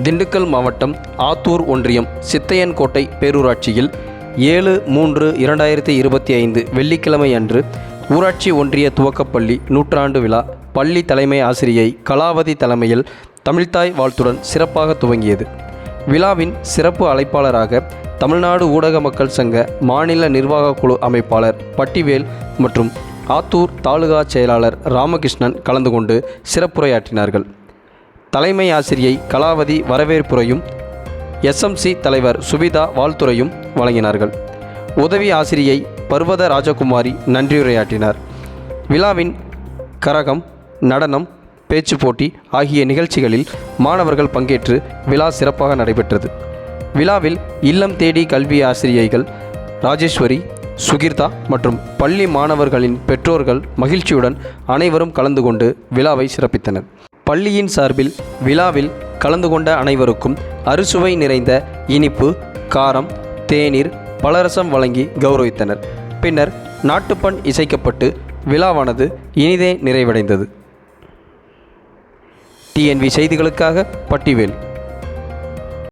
திண்டுக்கல் மாவட்டம் ஆத்தூர் ஒன்றியம் சித்தையன்கோட்டை பேரூராட்சியில் ஏழு மூன்று இரண்டாயிரத்தி இருபத்தி ஐந்து வெள்ளிக்கிழமை அன்று ஊராட்சி ஒன்றிய துவக்கப்பள்ளி நூற்றாண்டு விழா பள்ளி தலைமை ஆசிரியை கலாவதி தலைமையில் தமிழ்த்தாய் வாழ்த்துடன் சிறப்பாக துவங்கியது. விழாவின் சிறப்பு அழைப்பாளராக தமிழ்நாடு ஊடக மக்கள் சங்க மாநில நிர்வாகக் குழு அமைப்பாளர் பட்டிவேல் மற்றும் ஆத்தூர் தாலுகா செயலாளர் ராமகிருஷ்ணன் கலந்து கொண்டு சிறப்புரையாற்றினார்கள். தலைமை ஆசிரியை கலாவதி வரவேற்புரையும் எஸ்எம்சி தலைவர் சுபிதா வாழ்த்துரையும் வழங்கினார்கள். உதவி ஆசிரியை பர்வத ராஜகுமாரி நன்றியுரையாற்றினார். விழாவின் கரகம் நடனம் பேச்சு போட்டி ஆகிய நிகழ்ச்சிகளில் மாணவர்கள் பங்கேற்று விழா சிறப்பாக நடைபெற்றது. விழாவில் இல்லம் தேடி கல்வி ஆசிரியைகள் ராஜேஸ்வரி சுகிர்தா மற்றும் பள்ளி மாணவர்களின் பெற்றோர்கள் மகிழ்ச்சியுடன் அனைவரும் கலந்து கொண்டு விழாவை சிறப்பித்தனர். பள்ளியின் சார்பில் விழாவில் கலந்து கொண்ட அனைவருக்கும் அறுசுவை நிறைந்த இனிப்பு காரம் தேநீர் பலரசம் வழங்கி கௌரவித்தனர். பின்னர் நாட்டுப்பண் இசைக்கப்பட்டு விழாவானது இனிதே நிறைவடைந்தது. டிஎன்வி செய்திகளுக்காக பட்டிவேல்.